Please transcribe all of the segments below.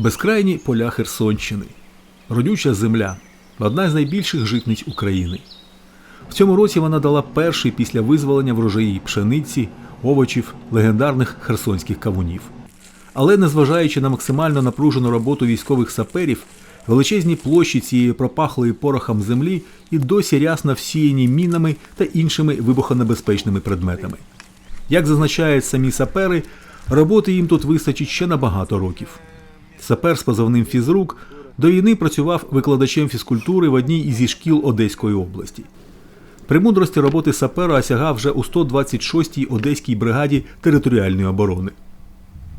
Безкрайні поля Херсонщини, родюча земля, одна з найбільших житниць України. В цьому році вона дала перший після визволення врожаї пшениці, овочів, легендарних херсонських кавунів. Але незважаючи на максимально напружену роботу військових саперів, величезні площі цієї пропахлої порохом землі і досі рясно всіяні мінами та іншими вибухонебезпечними предметами. Як зазначають самі сапери, роботи їм тут вистачить ще на багато років. Сапер з позовним фізрук до війни працював викладачем фізкультури в одній із шкіл Одеської області. Премудрості роботи сапера осягав вже у 126-й Одеській бригаді територіальної оборони.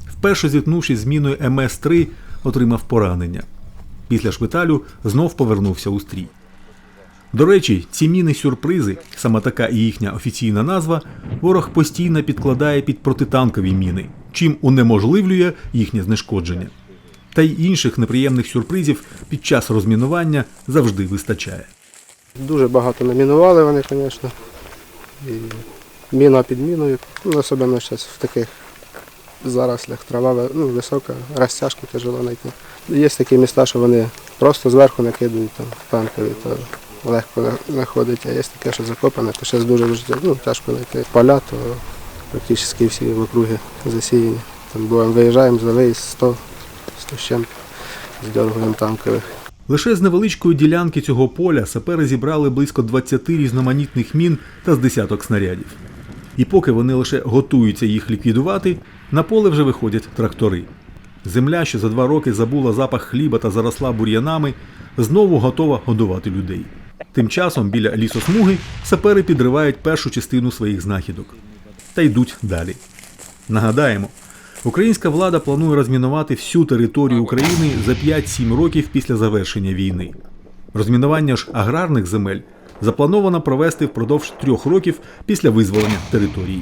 Вперше зіткнувшись з міною МС-3, отримав поранення. Після шпиталю знов повернувся у стрій. До речі, ці міни-сюрпризи, саме така і їхня офіційна назва, ворог постійно підкладає під протитанкові міни, чим унеможливлює їхнє знешкодження. Та й інших неприємних сюрпризів під час розмінування завжди вистачає. Дуже багато намінували вони, звісно. І міна під міною. Ну, особливо зараз в таких зарослях трава ну, висока, розтяжки тяжело знайти. Є такі міста, що вони просто зверху накидують там, танкові, то легко на- знаходить, а є таке, що закопане, то зараз дуже ну, тяжко знайти. Поля, то практично всі в округи засіяні. Там буваємо, виїжджаємо за виїзд 100, 100 з чим, здергуємо танкових. Лише з невеличкої ділянки цього поля сапери зібрали близько 20 різноманітних мін та з десяток снарядів. І поки вони лише готуються їх ліквідувати, на поле вже виходять трактори. Земля, що за два роки забула запах хліба та заросла бур'янами, знову готова годувати людей. Тим часом біля лісосмуги сапери підривають першу частину своїх знахідок та йдуть далі. Нагадаємо, українська влада планує розмінувати всю територію України за 5-7 років після завершення війни. Розмінування ж аграрних земель заплановано провести впродовж трьох років після визволення території.